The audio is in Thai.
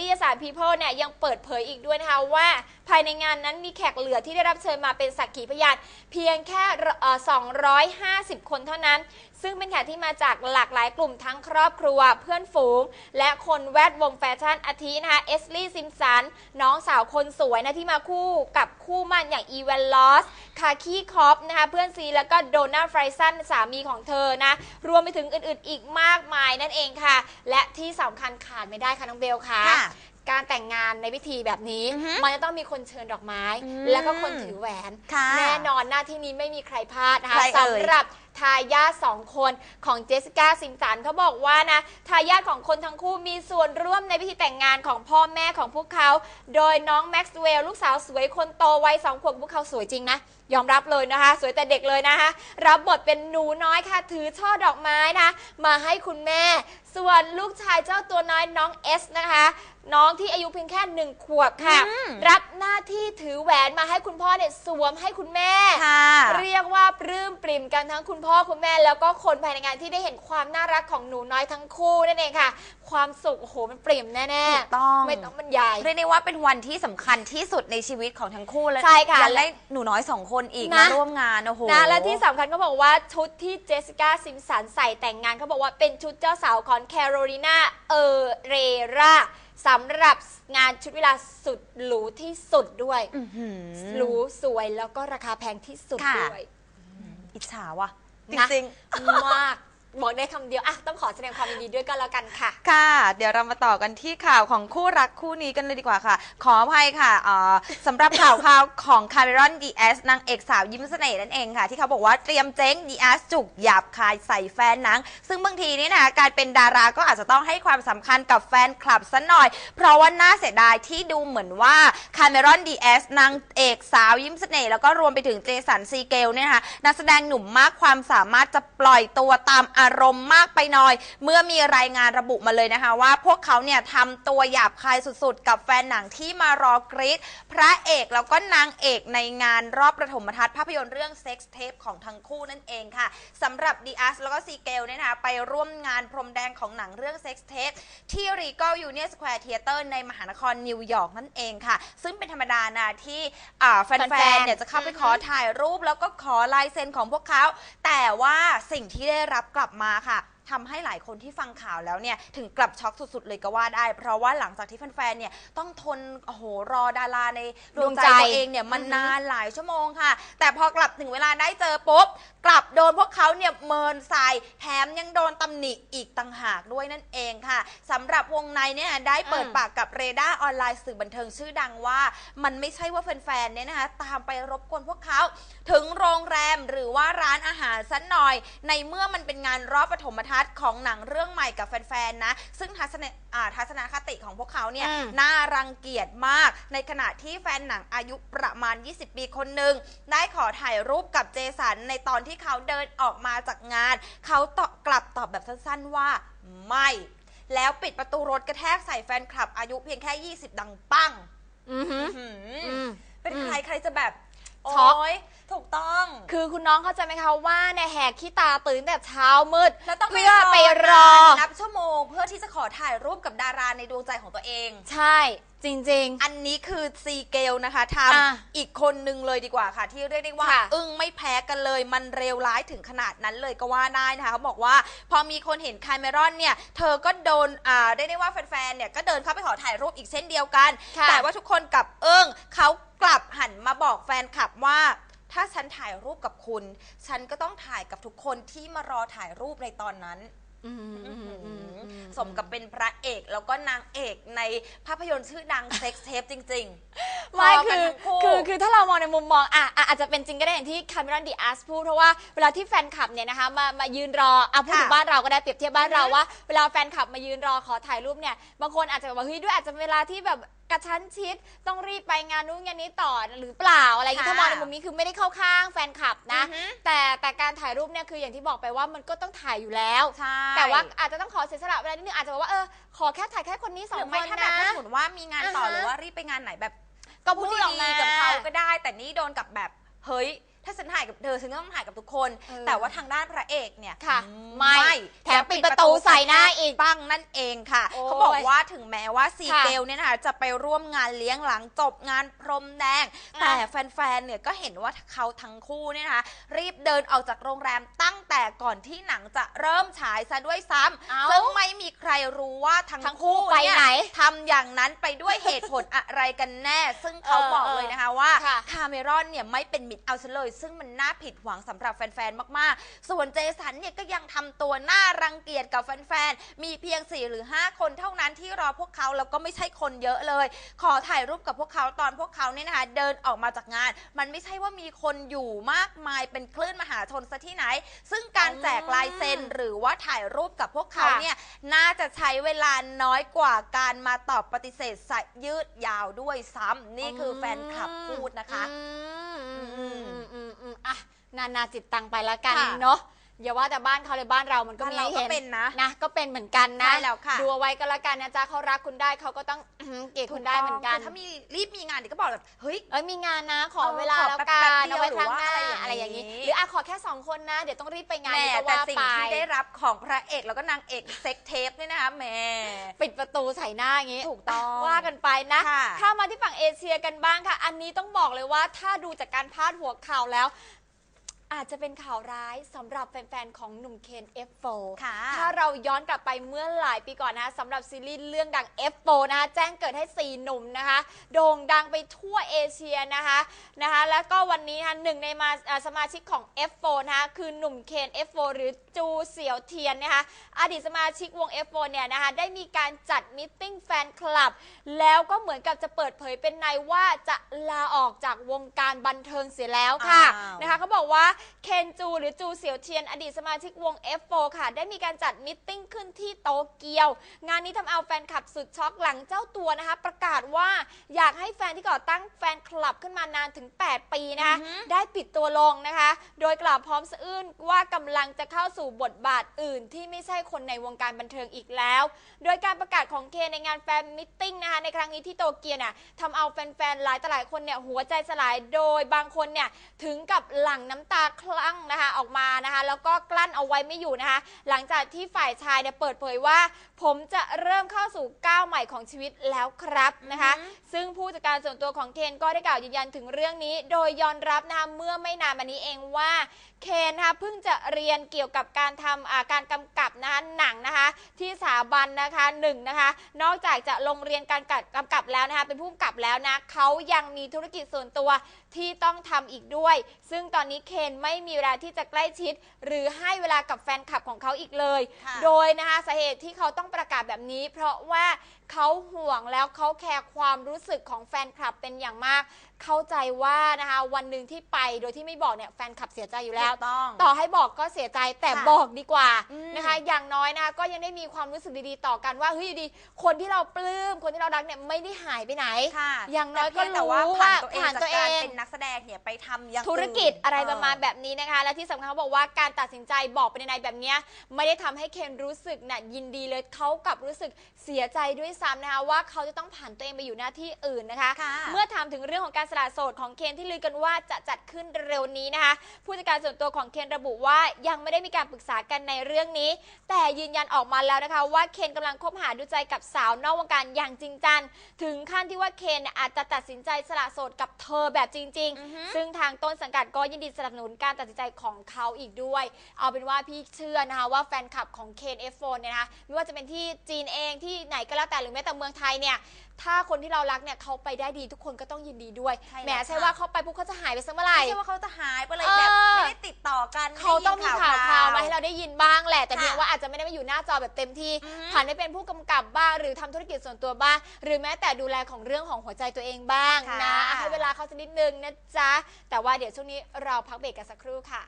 นิตยสาร People เนี่ยยังเปิดเผยอีกด้วยนะคะว่าภายในงานนั้นมีแขกเหลือที่ได้รับเชิญมาเป็นสักขีพยานเพียงแค่เอ่อ250 คนเท่านั้น ซึ่งเป็นแขกที่มาจากหลากหลายกลุ่มทั้งครอบครัวเพื่อนฝูง และคนแวดวงแฟชั่นอาทินะคะเอสลี่ซิมสันน้องสาวคนสวยนะที่มาคู่กับคู่มั่นอย่างอีเวนลอสคาคีคอปนะคะเพื่อนซีแล้วก็โดนาไฟซันสามีของเธอนะรวมไปถึงอื่นๆอีกมากมายนั่นเองค่ะ และที่สำคัญขาดไม่ได้ค่ะน้องเบลค่ะ การแต่งงานในพิธีแบบนี้ อือฮึมันจะต้องมีคนเชิญดอกไม้ อืมแล้วก็คนถือแหวน ค่ะแน่นอนหน้าที่นี้ไม่มีใครพลาดนะคะใครเอ่ยสำหรับทายาทสองคนของเจสสิก้าซิมสันเขาบอกว่านะทายาทของคนทั้งคู่มีส่วนร่วมในพิธีแต่งงานของพ่อแม่ของพวกเขา โดยน้องแม็กซ์เวลลูกสาวสวยคนโตวัยสองขวบพวกเขาสวยจริงนะ ยอมรับเลยนะคะ สวยแต่เด็กเลยนะคะ รับบทเป็นหนูน้อยค่ะ ถือช่อดอกไม้นะ มาให้คุณแม่ ส่วนลูกชายเจ้าตัวน้อยน้องเอสนะคะ น้องที่อายุเพียงแค่หนึ่งขวบค่ะ อืมรับหน้าที่ถือแหวนมาให้คุณพ่อเนี่ยสวมให้คุณแม่ ค่ะเรียกว่าปลื้มปริ่มกันทั้งคุณพ่อคุณแม่ แล้วก็คนภายในงานที่ได้เห็นความน่ารักของหนูน้อยทั้งคู่นั่นเองค่ะ ความสุขโอ้โหมันปริ่มแน่ถูกต้องๆไม่ต้องบรรยาย เรียกได้ว่าเป็นวันที่สำคัญที่สุดในชีวิตของทั้งคู่เลยใช่ค่ะยังได้หนูน้อยสองคนอีกนะ มาร่วมงานโอ้โห นะและที่สำคัญก็บอกว่าชุดที่เจสสิก้าซิมสันใส่แต่งงานเขาบอกว่าเป็นชุดเจ้าสาวของแคโรลีนาเอเรราสำหรับงานชุดเวลาสุดหรูที่สุดด้วย อื้อหือหรูสวยแล้วก็ราคาแพงที่สุดค่ะ ด้วย อิจฉาว่ะ จนะ ริง มาก บอกได้คำเดียวอะต้องขอแสดงความยินดีด้วยก็แล้วกันค่ะ ค่ะ เดี๋ยวเรามาต่อกันที่ข่าวของคู่รักคู่นี้กันเลยดีกว่าค่ะ ขออภัยค่ะเอ่อสำหรับข่าวข่าวของคาร์เมรอนดีเอสนางเอกสาวยิ้มเสน่ห์นั่นเองค่ะ ที่เขาบอกว่าเตรียมเจ๊งดีเอสจุกหยาบคายใส่แฟนหนัง ซึ่งบางทีนี่นะการเป็นดาราก็อาจจะต้องให้ความสำคัญกับแฟนคลับซะหน่อย เพราะว่าน่าเสียดายที่ดูเหมือนว่าคาร์เมรอนดีเอสนางเอกสาวยิ้มเสน่ห์แล้วก็รวมไปถึงเจสันซีเกลเนี่ยนะคะนักแสดงหนุ่มมากความสามารถจะปล่อยตัวตามอารมณ์มากไปหน่อย เมื่อมีรายงานระบุมาเลยนะคะ ว่าพวกเขาเนี่ยทำตัวหยาบคายสุดๆ กับแฟนหนังที่มารอกรีดพระเอกแล้วก็นางเอกในงานรอบประถมทัศน์ภาพยนตร์เรื่อง Sex Tape ของทั้งคู่นั่นเองค่ะสำหรับดีอัสแล้วก็ซีเกลเนี่ยนะคะไปร่วมงานพรมแดงของหนังเรื่อง Sex Tape ที่ Regal Union Square Theater ในมหานครนิวยอร์กนั่นเองค่ะ ซึ่งเป็นธรรมดานะที่แฟนๆเนี่ยจะเข้าไปขอถ่ายรูปแล้วก็ขอลายเซ็นของพวกเขา แต่ว่าสิ่งที่ได้รับกลับมาค่ะ ทำให้หลายคนที่ฟังข่าวแล้วเนี่ยถึงกลับช็อกสุดๆ เลยก็ว่าได้ เพราะว่าหลังจากที่แฟนๆ เนี่ยต้องทนโอ้โหรอดาราในดวงใจดวงใจตัวเองเนี่ยมันอือฮึนานหลายชั่วโมงค่ะ แต่พอกลับถึงเวลาได้เจอปุ๊บ กลับโดนพวกเขาเนี่ยเมินใส่แถมยังโดนตำหนิอีกต่างหากด้วยนั่นเองค่ะสำหรับวงในเนี่ยได้เปิดอืม ปากกับเรดาร์ออนไลน์สื่อบันเทิงชื่อดังว่า มันไม่ใช่ว่าแฟนๆ เนี่ยนะคะตามไปรบกวนพวกเขา ถึงโรงแรมหรือว่าร้านอาหารสักหน่อย ในเมื่อมันเป็นงานรอบปฐมทัศน์ของหนังเรื่องใหม่กับแฟนๆนะ ซึ่งทัศนอ่าทัศนคติของพวกเขาเนี่ยอืม น่ารังเกียจมาก ในขณะที่แฟนหนังอายุประมาณ 20 ปีคนหนึ่งได้ขอถ่ายรูปกับเจสันในตอนที่เขาเดินออกมาจากงาน เขาตอบกลับตอบแบบสั้นๆว่าไม่ แล้วปิดประตูรถกระแทกใส่แฟนคลับอายุเพียงแค่ 20 ดังปังอือหือหืออืม เป็นใครใครจะแบบช็อกโย ถูกต้อง คือคุณน้องเข้าใจไหมคะว่าเนี่ยแหกขี้ตาตื่นแต่เช้ามืดแล้วต้องเพื่อไปรอนับชั่วโมง เพื่อที่จะขอถ่ายรูปกับดาราในดวงใจของตัวเอง ใช่จริง อันนี้คือซีเกลนะคะทอะำอีกคนนึงเลยดีกว่าค่ะ ที่เรียกได้ว่า ค่ะ อึ้งไม่แพ้กันเลย มันเร็วร้ายถึงขนาดนั้นเลยก็ว่าได้นะคะเขาบอกว่าพอมีคนเห็นคาเมรอนเนี่ย เธอก็โดนอ่าได้ได้ว่าแฟนๆเนี่ยก็เดินเข้าไปขอถ่ายรูปอีกเช่นเดียวกัน ค่ะแต่ว่าทุกคนกลับอึ้งเขากลับหันมาบอกแฟนคลับว่า ถ้าฉันถ่ายรูปกับคุณ ฉันก็ต้องถ่ายกับทุกคนที่มารอถ่ายรูปในตอนนั้นๆอืมอืมอืมอืมอืมสมกับเป็นพระเอกแล้วก็นางเอกในภาพยนตร์ชื่อดัง เซ็กซ์เทปจริงๆไม่พกัคืนอทั้งคู่คือคือถ้าเรามองในมุมมองอะอะอาจจะเป็นจริงก็ได้อย่างที่คาเมรอนดีอาร์สพูดเพราะว่าเวลาที่แฟนคลับเนี่ยนะคะมามายืนรออะพูดถึงค่ะบ้านเราก็ได้เปรียบเทียบบ้านเราอือฮึว่า เวลาแฟนคลับมายืนรอขอถ่ายรูปเนี่ยบางคนอาจจะแบบว่าเฮ้ยด้วยอาจจะเป็นเวลาที่แบบ กระชั้นชิดต้องรีบไปงานนู้นงานนี้ต่อหรือเปล่าอะไรอย่างงี้ค่ะถ้ามองในมุมนี้คือไม่ได้เข้าข้างแฟนคลับนะ อือฮึ แต่แต่การถ่ายรูปเนี่ยคืออย่างที่บอกไปว่ามันก็ต้องถ่ายอยู่แล้ว ใช่แต่ว่าอาจจะต้องขอเสียสละเวลานิดนึงอาจจะบอกว่าเออขอแค่ถ่ายแค่คนนี้สอหงรือคไม่นถ้าแบบนะ ถ้าสมมติว่ามีงานต่ออ่าฮะ หรือว่ารีบไปงานไหนแบบก็พูดออกดีมาๆกับเขาก็ได้ แต่นี่โดนกับแบบเฮ้ย ถ้าฉันถ่ายกับเธอฉันก็ต้องถ่ายกับทุกคนเออแต่ว่าทางด้านพระเอกเนี่ย ค่ะอืไม่ แถมปิดประตูใส่หน้าอีกบ้างนั่นเองค่ะ โอ้ยเขาบอกว่าถึงแม้ว่าซีค่ะเกลเนี่ยนะคะจะไปร่วมงานเลี้ยงหลังจบงานพรมแดง อะ แต่แฟนๆเนี่ยก็เห็นว่าเขาทั้งคู่เนี่ยนะคะรีบเดินออกจากโรงแรมตั้งแต่ก่อนที่หนังจะเริ่มฉายซะด้วยซ้เอ้าำซึ่งไม่มีใครรู้ว่าทั้งทั้งคู่คู่ไปเนี่ย ไหน ทำอย่างนั้นไปด้วยเหตุผล อะไรกันแน่ ซึ่งเขาเออบอกเลยนะคะว่าค่ะ คาเมรอนเนี่ยไม่เป็นมิตรเอาซะเลยซึ่งมันน่าผิดหวังสำหรับแฟนๆ มากๆ ส่วนเจสันเนี่ยก็ยังทำตัวน่ารังเกียจกับแฟนๆ มีเพียง 4 หรือ 5 คนเท่านั้นที่รอพวกเขาแล้วก็ไม่ใช่คนเยอะเลย ขอถ่ายรูปกับพวกเขาตอนพวกเขาเนี่ยนะคะเดินออกมาจากงาน มันไม่ใช่ว่ามีคนอยู่มากมายเป็นคลื่นมหาชนซะที่ไหน ซึ่งการแจกลายเซ็นหรือว่าถ่ายรูปกับพวกเขาเนี่ยน่าจะใช้เวลาน้อยกว่าการมาตอบปฏิเสธสายยืดยาวด้วยซ้ำนี่คือแฟนคลับพูดนะคะ อืม อืม อืมอืมอืมอะนานาจิตตังไปละกันค่ะ เนาะอย่าว่าแต่บ้านเขาเลยบ้านเรามันก็บ้านมีเราให้ก็เห็น เป็นนะ นะก็เป็นเหมือนกันนะใช่แล้วค่ะ ดูเอาไว้ก็แล้วกันนะจ๊ะเขารักคุณได้เขาก็ต้อง เกลียดคุณได้เหมือนกันถ้ามีรีบมีงานเดี๋ยวก็บอกแบบเฮ้ย เอ้ยมีงานนะขอเออเวลาขอแล้วแป๊กับนๆเดียวเอาไว้ครั้งหน้าหรือว่าอะอะไรไรอย่อาย่างงนี้ นี้ หรืออะขอแค่สองคนนะ เดี๋ยวต้องรีบไปงานแหม่นี่ก็แต่ว่าสิ่งไปที่ได้รับของพระเอกแล้วก็นางเอกเซ็กเทปเนี่ยนะคะแหม่ปิดประตูใส่หน้าอย่างงี้ถูกต้องว่า กันไปนะค่ะถ้ามาที่ฝั่งเอเชียกันบ้างค่ะ อันนี้ต้องบอกเลยว่าถ้าดูจากการพาดหัวข่าวแล้ว อาจจะเป็นข่าวร้ายสำหรับแฟนๆ ของหนุ่มเคน F4 ค่ะถ้าเราย้อนกลับไปเมื่อหลายปีก่อนนะคะสำหรับซีรีส์เรื่องดัง F4 นะคะแจ้งเกิดให้ 4 หนุ่มนะคะ โด่งดังไปทั่วเอเชียนะคะนะคะ แล้วก็วันนี้นะคะหนึ่งในมาเอ่อสมาชิกของ F4 นะคะคือหนุ่มเคน F4 หรือจูเสี่ยวเทียนนะคะอดีตสมาชิกวง F4 เนี่ยนะคะได้มีการจัดมิทติ้งแฟนคลับ แล้วก็เหมือนกับจะเปิดเผยเป็นในว่าจะลาออกจากวงการบันเทิงเสียแล้วค่ะอ้าวนะคะเขาบอกว่าเคนจูหรือจูเสี่ยวเทียน อดีตสมาชิกวง F4 ค่ะ ได้มีการจัดมิทติ้งขึ้นที่โตเกียว งานนี้ทำเอาแฟนคลับสุดช็อกหลังเจ้าตัวนะคะ ประกาศว่าอยากให้แฟนที่ก่อตั้งแฟนคลับขึ้นมานานถึง 8 ปีนะคะอือฮึได้ปิดตัวลงนะคะ โดยกล่าวพร้อมสะอื้นว่ากำลังจะเข้าสู่บทบาทอื่น ที่ไม่ใช่คนในวงการบันเทิงอีกแล้ว โดยการประกาศของเคนในงานแฟนมิทติ้งนะคะในครั้งนี้ที่โตเกียวน่ะทำเอาแฟนๆหลายต่อหลายคนเนี่ยหัวใจสลายโดยบางคนเนี่ยถึงกับหลั่งน้ำตาคลั่งนะคะออกมานะคะ แล้วก็กลั้นเอาไว้ไม่อยู่นะคะ หลังจากที่ฝ่ายชายเนี่ยเปิดเผยว่า ผมจะเริ่มเข้าสู่ก้าวใหม่ของชีวิตแล้วครับนะคะอือฮึซึ่งผู้จัดการส่วนตัวของเคนก็ได้กล่าวยืนยันถึงเรื่องนี้ โดยยอมรับนะคะเมื่อไม่นานมานี้เองว่าเคนนะคะเพิ่งจะเรียนเกี่ยวกับการทำอ่าการกำกับนะคะหนังนะคะ ที่สถาบันนะคะหนึ่งนะคะ นอกจากจะลงเรียนการกำกับแล้วนะคะเป็นผู้กำกับแล้วนะเขายังมีธุรกิจส่วนตัว ที่ต้องทำอีกด้วย ซึ่งตอนนี้เคนไม่มีเวลาที่จะใกล้ชิด หรือให้เวลากับแฟนคลับของเขาอีกเลย ค่ะโดยนะคะสาเหตุที่เขาต้องประกาศแบบนี้ เพราะว่าเขาห่วงแล้วเขาแคร์ความรู้สึกของแฟนคลับเป็นอย่างมาก เข้าใจว่านะคะวันหนึ่งที่ไปโดยที่ไม่บอกเนี่ยแฟนคลับเสียใจอยู่แล้ว ถูกต้องต่อให้บอกก็เสียใจแต่ค่ะบอกดีกว่าอืม นะคะ อย่างน้อยนะคะก็ยังได้มีความรู้สึกดีๆต่อกันว่าเฮ้ยดี คนที่เราปลื้มคนที่เรารักเนี่ยไม่ได้หายไปไหน ค่ะอย่างน้อยก็แต่เพีงแต่ว่ารู้ผ่านว่าตัวเองผ่านจากตัวเองการเป็นนักแสดงเนี่ยไปทำอย่างธุรกิจนอะไรเประมาณแบบนี้นะคะ และที่สำคัญเขาบอกว่าการตัดสินใจบอกไปในๆแบบเนี้ยไม่ได้ทำให้เคนรู้สึกน่ะยินดีเลยเขากลับรู้สึกเสียใจด้วยซ้ำนะคะว่าเขาจะต้องผ่านตัวเองไปอยู่หน้าที่อื่นนะคะ ค่ะ เมื่อถามถึงเรื่องของการสละโสดของเคนที่ลือกันว่าจะจัดขึ้นเร็วนี้นะคะ ผู้จัดการส่วนตัวของเคนระบุว่ายังไม่ได้มีการปรึกษากันในเรื่องนี้ แต่ยืนยันออกมาแล้วนะคะ ว่าเคนกำลังคบหาดูใจกับสาวนอกวงการอย่างจริงจังถึงขั้นที่ว่าเคนเนี่ยอาจจะตัดสินใจสละโสดกับเธอแบบจริงอือฮึๆซึ่งทางต้นสังกัดก็ยินดีสนับสนุนการตัดสินใจของเขาอีกด้วย เอาเป็นว่าพี่เชื่อนะคะว่าแฟนคลับของเคน F4 เนี่ยนะคะไม่ว่าจะเป็นที่จีนเองที่ไหนก็แล้วแต่หรือแม้แต่เมืองไทยเนี่ยถ้าคนที่เรารักเนี่ยเขาไปได้ดีทุกคนก็ต้องยินดีด้วยใช่แหมแล้วใช่ค่ะ ว่าเขาไปปุ๊บเขาจะหายไปซะเมื่อไหร่ ไม่ใช่ว่าเขาจะหายไปเลยเออแบบไม่ได้ติดต่อกันเขาต้องมีข่าวคราวมาให้เราเราได้ยินบ้างแหละ แต่ค่ะเพียงว่าอาจจะไม่ได้มาอยู่หน้าจอแบบเต็มที่ อือฮึผ่านไปเป็นผู้กำกับบ้างหรือทำธุรกิจส่วนตัวบ้าง หรือแม้แต่ดูแลของเรื่องของหัวใจตัวเองบ้างค่ะ นะให้เวลาเขาสักนิดนึงนะจ๊ะ แต่ว่าเดี๋ยวช่วงนี้เราพักเบรกกันสักครู่ค่ะ